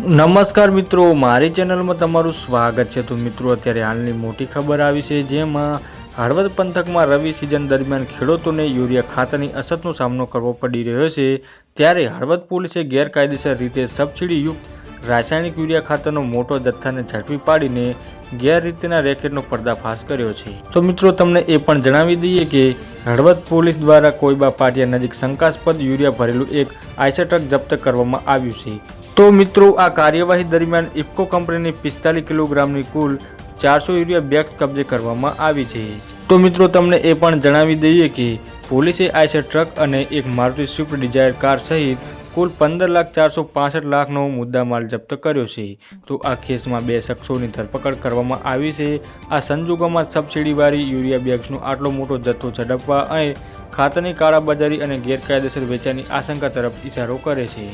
નમસ્કાર મિત્રો, મારી ચેનલમાં તમારું સ્વાગત છે. તો મિત્રો, અત્યારે હાલની મોટી ખબર આવી છે, જેમાં હળવદ પંથકમાં રવિ સિઝન દરમિયાન ખેડૂતોને યુરિયા ખાતરની અછતનો સામનો કરવો પડી રહ્યો છે. ત્યારે હળવદ પોલીસે ગેરકાયદેસર રીતે સબસિડીયુક્ત રાસાયણિક યુરિયા ખાતરનો મોટો જથ્થાને ઝડપી પાડીને ગેરરીતિના રેકેટનો પર્દાફાશ કર્યો છે. તો મિત્રો, તમને એ પણ જણાવી દઈએ કે હળવદ પોલીસ દ્વારા કોઈબા પાટિયા નજીક શંકાસ્પદ યુરિયા ભરેલું એક આઈસર ટ્રક જપ્ત કરવામાં આવ્યું છે. તો મિત્રો, આ કાર્યવાહી દરમિયાન ઇફકો કંપનીની પિસ્તાલીસ કિલોગ્રામની કુલ ચારસો યુરિયા બેગ્સ કબજે કરવામાં આવી છે. તો મિત્રો, તમને એ પણ જણાવી દઈએ કે પોલીસે આઈસર ટ્રક અને એક મારુતિ સ્વિફ્ટ ડિઝાયર કાર સહિત કુલ પંદર લાખ ચારસો પાસઠ લાખનો મુદ્દામાલ જપ્ત કર્યો છે. તો આ કેસમાં બે શખ્સોની ધરપકડ કરવામાં આવી છે. આ સંજોગોમાં સબસિડીવાળી યુરિયા બેગ્સનો આટલો મોટો જથ્થો ઝડપવા અને ખાતરની કાળાબજારી અને ગેરકાયદેસર વેચાણની આશંકા તરફ ઇશારો કરે છે.